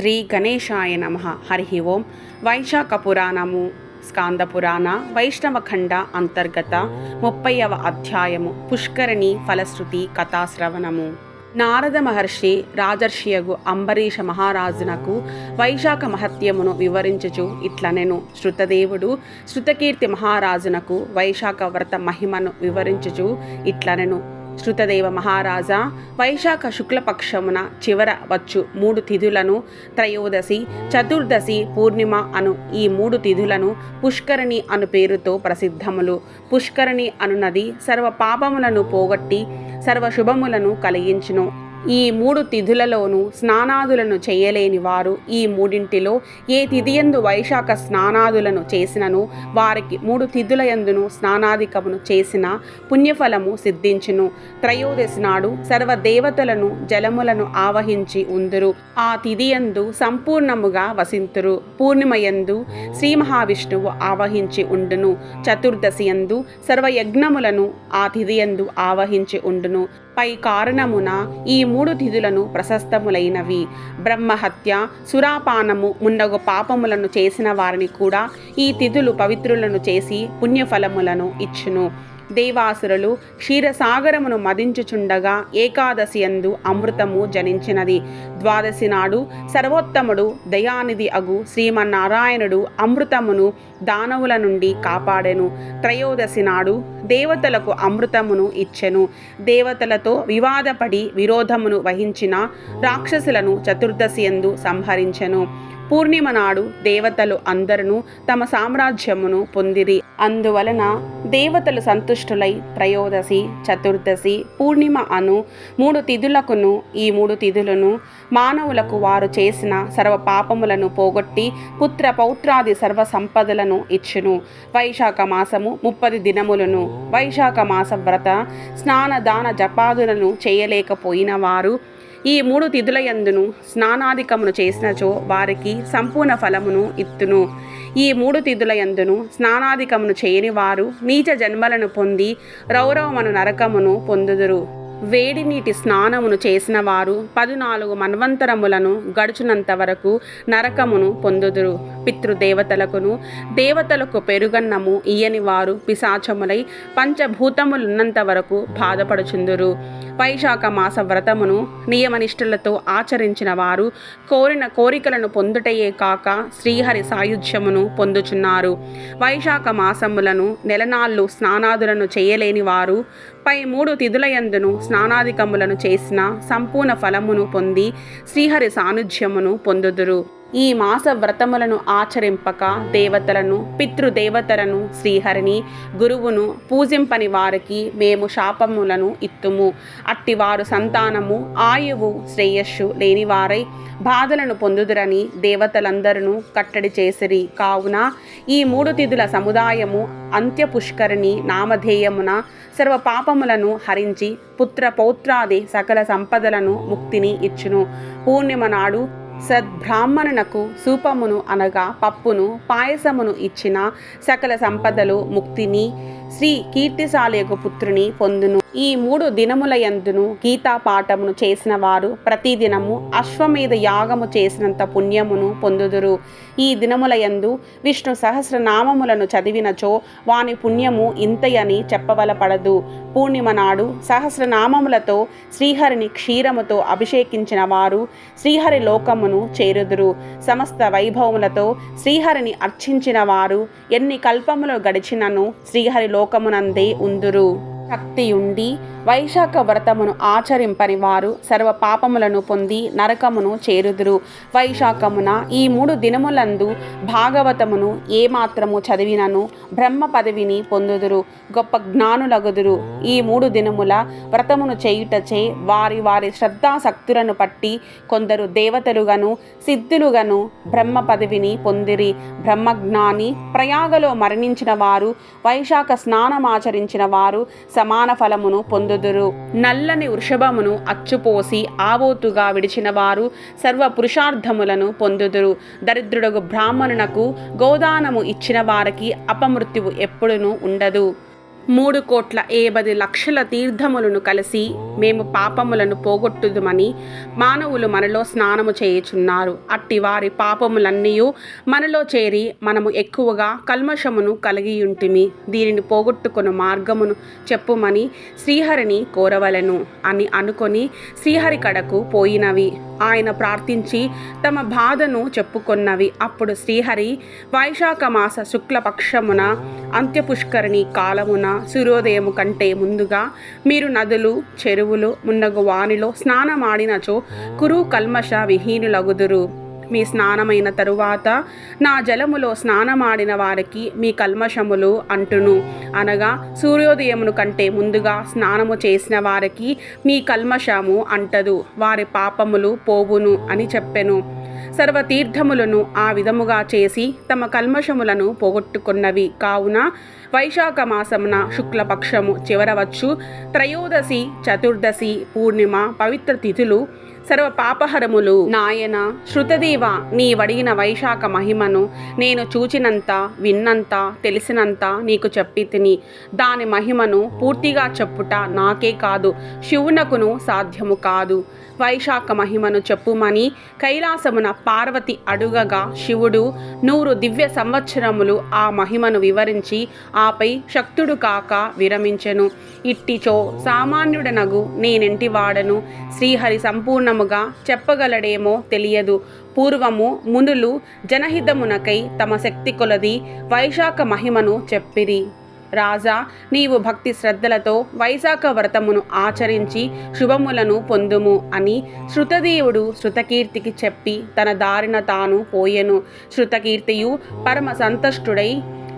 శ్రీ గణేశాయ నమ. హరి ఓం. వైశాఖ పురాణము స్కాంద పురాణ వైష్ణవఖండ అంతర్గత ముప్పైవ అధ్యాయము పుష్కరిణి ఫలశ్రుతి కథాశ్రవణము. నారద మహర్షి రాజర్షియగు అంబరీష మహారాజునకు వైశాఖ మహత్యమును వివరించుచు ఇట్లనెను. శృతదేవుడు శృతకీర్తి మహారాజునకు వైశాఖ వ్రత మహిమను వివరించుచు ఇట్లనెను. శృతదేవ మహారాజా వైశాఖ శుక్లపక్షమున చివర వచ్చు మూడు తిథులను త్రయోదశి చతుర్దశి పూర్ణిమ అను ఈ మూడు తిథులను పుష్కరిణి అను పేరుతో ప్రసిద్ధములు. పుష్కరిణి అనునది సర్వ పాపములను పోగొట్టి సర్వ శుభములను కలిగించును. ఈ మూడు తిథులలోనూ స్నానాదులను చేయలేని వారు ఈ మూడింటిలో ఏ తిథియందు వైశాఖ స్నానాదులను చేసినను వారికి మూడు తిథుల యందును స్నానాధికమును చేసిన పుణ్యఫలము సిద్ధించును. త్రయోదశి నాడు సర్వ దేవతలను జలములను ఆవహించి ఉందురు. ఆ తిథియందు సంపూర్ణముగా వసింతురు. పూర్ణిమయందు శ్రీ మహావిష్ణువు ఆవహించి ఉండును. చతుర్దశి యందు సర్వయజ్ఞములను ఆ తిథియందు ఆవహించి ఉండును. పై కారణమున ఈ మూడు తిథులను ప్రశస్తములైనవి. బ్రహ్మహత్య సురాపానము ముందగు పాపములను చేసిన వారిని కూడా ఈ తిథులు పవిత్రులను చేసి పుణ్యఫలములను ఇచ్చును. దేవాసురులు క్షీరసాగరమును మదించుచుండగా ఏకాదశి అందు అమృతము జనించినది. ద్వాదశి నాడు సర్వోత్తముడు దయానిధి అగు శ్రీమన్నారాయణుడు అమృతమును దానవుల నుండి కాపాడెను. త్రయోదశి నాడు దేవతలకు అమృతమును ఇచ్చెను. దేవతలతో వివాదపడి విరోధమును వహించిన రాక్షసులను చతుర్దశి ఎందు సంహరించెను. పూర్ణిమ నాడు దేవతలు అందరూ తమ సామ్రాజ్యమును పొందిరి. అందువలన దేవతలు జ్యేష్ఠులై త్రయోదశి చతుర్దశి పూర్ణిమ అను మూడు తిథులకును ఈ మూడు తిథులను మానవులకు వారు చేసిన సర్వ పాపములను పోగొట్టి పుత్ర పౌత్రాది సర్వ సంపదలను ఇచ్చును. వైశాఖ మాసము ముప్పది దినములను. వైశాఖ మాస వ్రత స్నాన దాన జపాదులను చేయలేకపోయిన వారు ఈ మూడు తిథులయందును స్నానాధికమును చేసినచో వారికి సంపూర్ణ ఫలమును ఇత్తును. ఈ మూడు తిథులయందును స్నానాధికమును చేయని వారు నీచ జన్మలను పొంది రౌరవమను నరకమును పొందుదురు. వేడి నీటి స్నానమును చేసిన వారు పదునాలుగు మన్వంతరములను గడుచునంత వరకు నరకమును పొందుదురు. పితృదేవతలకును దేవతలకు పెరుగన్నము ఇయని వారు పిశాచములై పంచభూతములున్నంత వరకు బాధపడుచుందురు. వైశాఖ మాస వ్రతమును నియమనిష్ఠులతో ఆచరించిన వారు కోరిన కోరికలను పొందుటయే కాక శ్రీహరి సాయుధ్యమును పొందుచున్నారు. వైశాఖ మాసములను నెలనాళ్ళు స్నానాదులను చేయలేని వారు పై మూడు తిథులయందును స్నానాధికములను చేసిన సంపూర్ణ ఫలమును పొంది శ్రీహరి సాన్నిధ్యమును పొందుదురు. ఈ మాస వ్రతములను ఆచరింపక దేవతలను పితృదేవతలను శ్రీహరిని గురువును పూజింపని వారికి మేము శాపములను ఇత్తుము. అట్టివారు సంతానము ఆయువు శ్రేయస్సు లేనివారై బాధలను పొందుదురని దేవతలందరూ కట్టడి చేసిరి. కావున ఈ మూడు తిథుల సముదాయము అంత్య పుష్కరిణి నామధేయమున సర్వ పాపములను హరించి పుత్ర పౌత్రాది సకల సంపదలను ముక్తిని ఇచ్చును. పూర్ణిమ నాడు సద్బ్రాహ్మణునకు సూపమును అనగా పప్పును పాయసమును ఇచ్చిన సకల సంపదలు ముక్తిని శ్రీ కీర్తిశాలయకు పుత్రుని పొందును. ఈ మూడు దినముల యందును గీతా పాఠమును చేసిన వారు ప్రతిదినము అశ్వమేధ యాగము చేసినంత పుణ్యమును పొందుదురు. ఈ దినముల యందు విష్ణు సహస్రనామములను చదివినచో వాని పుణ్యము ఇంతయని చెప్పవలపడదు. పూర్ణిమ నాడు సహస్రనామములతో శ్రీహరిని క్షీరముతో అభిషేకించిన వారు శ్రీహరి లోకమును చేరుదురు. సమస్త వైభవములతో శ్రీహరిని అర్చించిన వారు ఎన్ని కల్పములు గడిచినను శ్రీహరి లోకమునందే ఉందురు. శక్తి ఉండి వైశాఖ వ్రతమును ఆచరింపని వారు సర్వ పాపములను పొంది నరకమును చేరుదురు. వైశాఖమున ఈ మూడు దినములందు భాగవతమును ఏమాత్రము చదివినను బ్రహ్మ పదవిని పొందుదురు. గొప్ప జ్ఞానులగుదురు. ఈ మూడు దినముల వ్రతమును చేయుటచే వారి వారి శ్రద్ధాశక్తులను పట్టి కొందరు దేవతలుగాను సిద్ధులుగాను బ్రహ్మ పదవిని పొందిరి. బ్రహ్మజ్ఞాని ప్రయాగలో మరణించిన వారు వైశాఖ స్నానమాచరించిన వారు సమాన ఫలమును పొందు పొందుదురు. నల్లని వృషభమును అచ్చుపోసి ఆవోతుగా విడిచిన వారు సర్వ పురుషార్థములను పొందుదురు. దరిద్రుడు బ్రాహ్మణునకు గోదానము ఇచ్చిన వారికి అపమృత్యువు ఎప్పుడునూ ఉండదు. మూడు కోట్ల ఏబది లక్షల తీర్థములను కలిసి మేము పాపములను పోగొట్టుదుమని మానవులు మనలో స్నానము చేయుచున్నారు. అట్టి వారి పాపములన్నీ మనలో చేరి మనము ఎక్కువగా కల్మషమును కలిగి ఉంటిమి దీనిని పోగొట్టుకున్న మార్గమును చెప్పుమని శ్రీహరిని కోరవలెను అని అనుకొని శ్రీహరి కడకు పోయినవి. ఆయన ప్రార్థించి తమ బాధను చెప్పుకొన్నవి. అప్పుడు శ్రీహరి వైశాఖ మాస శుక్లపక్షమున అంత్యపుష్కరిణి కాలమున సూర్యోదయము కంటే ముందుగా మీరు నదులు చెరువులు మున్నగు వానిలో స్నానమాడినచో కురు కల్మష విహీనులగుదురు. మీ స్నానమైన తరువాత నా జలములో స్నానమాడిన వారికి మీ కల్మషములు అంటును. అనగా సూర్యోదయమును కంటే ముందుగా స్నానము చేసిన వారికి మీ కల్మషము అంటదు. వారి పాపములు పోవును అని చెప్పెను. సర్వతీర్థములను ఆ విధముగా చేసి తమ కల్మషములను పోగొట్టుకున్నవి. కావున వైశాఖ మాసమున శుక్లపక్షము చివరవచ్చు. త్రయోదశి చతుర్దశి పూర్ణిమ పవిత్ర తిథులు సర్వ పాపహరములు. నాయన శృతదేవ నీ వడిగిన వైశాఖ మహిమను నేను చూచినంత విన్నంత తెలిసినంత నీకు చెప్పి తిని దాని మహిమను పూర్తిగా చెప్పుట నాకే కాదు శివునకును సాధ్యము కాదు. వైశాఖ మహిమను చెప్పుమని కైలాసమున పార్వతి అడుగగా శివుడు నూరు దివ్య సంవత్సరములు ఆ మహిమను వివరించి ఆపై శక్తుడు కాక విరమించెను. ఇట్టిచో సామాన్యుడనగు నేనెంటి వాడను? శ్రీహరి సంపూర్ణ కారణముగా చెప్పగలడేమో తెలియదు. పూర్వము మునులు జనహితమునకై తమ శక్తి కొలది వైశాఖ మహిమను చెప్పిరి. రాజా నీవు భక్తి శ్రద్ధలతో వైశాఖ వ్రతమును ఆచరించి శుభములను పొందుము అని శృతదేవుడు శృతకీర్తికి చెప్పి తన దారిన తాను పోయెను. శృతకీర్తియు పరమ సంతుష్టుడై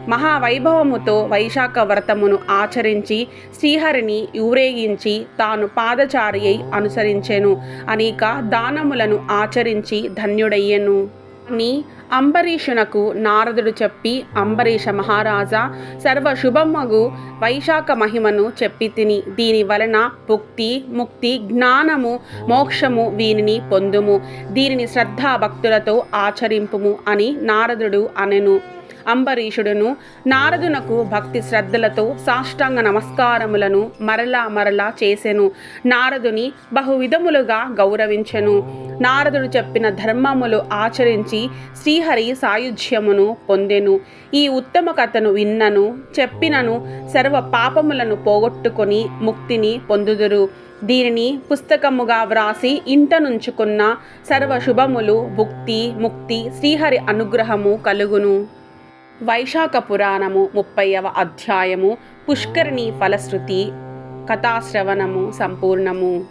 మహావైభవముతో వైశాఖ వ్రతమును ఆచరించి శ్రీహరిని ఊరేగించి తాను పాదచారి అయి అనుసరించెను. అనేక దానములను ఆచరించి ధన్యుడయ్యెను. అని అంబరీషునకు నారదుడు చెప్పి అంబరీష మహారాజా సర్వ శుభమగు వైశాఖ మహిమను చెప్పి తిని. దీని వలన భుక్తి ముక్తి జ్ఞానము మోక్షము వీనిని పొందుము. దీనిని శ్రద్ధా భక్తులతో ఆచరింపుము అని నారదుడు అనెను. అంబరీషుడును నారదునకు భక్తి శ్రద్ధలతో సాష్టాంగ నమస్కారములను మరలా మరలా చేసెను. నారదుని బహువిధములుగా గౌరవించెను. నారదుడు చెప్పిన ధర్మములు ఆచరించి శ్రీహరి సాయుధ్యమును పొందెను. ఈ ఉత్తమ కథను విన్నను చెప్పినను సర్వ పాపములను పోగొట్టుకొని ముక్తిని పొందుదురు. దీనిని పుస్తకముగా వ్రాసి ఇంట నుంచుకున్న సర్వ శుభములు భుక్తి ముక్తి శ్రీహరి అనుగ్రహము కలుగును. వైశాఖ పురాణము ముప్పైవ అధ్యాయము పుష్కరిణి ఫలశ్రుతి కథాశ్రవణము సంపూర్ణము.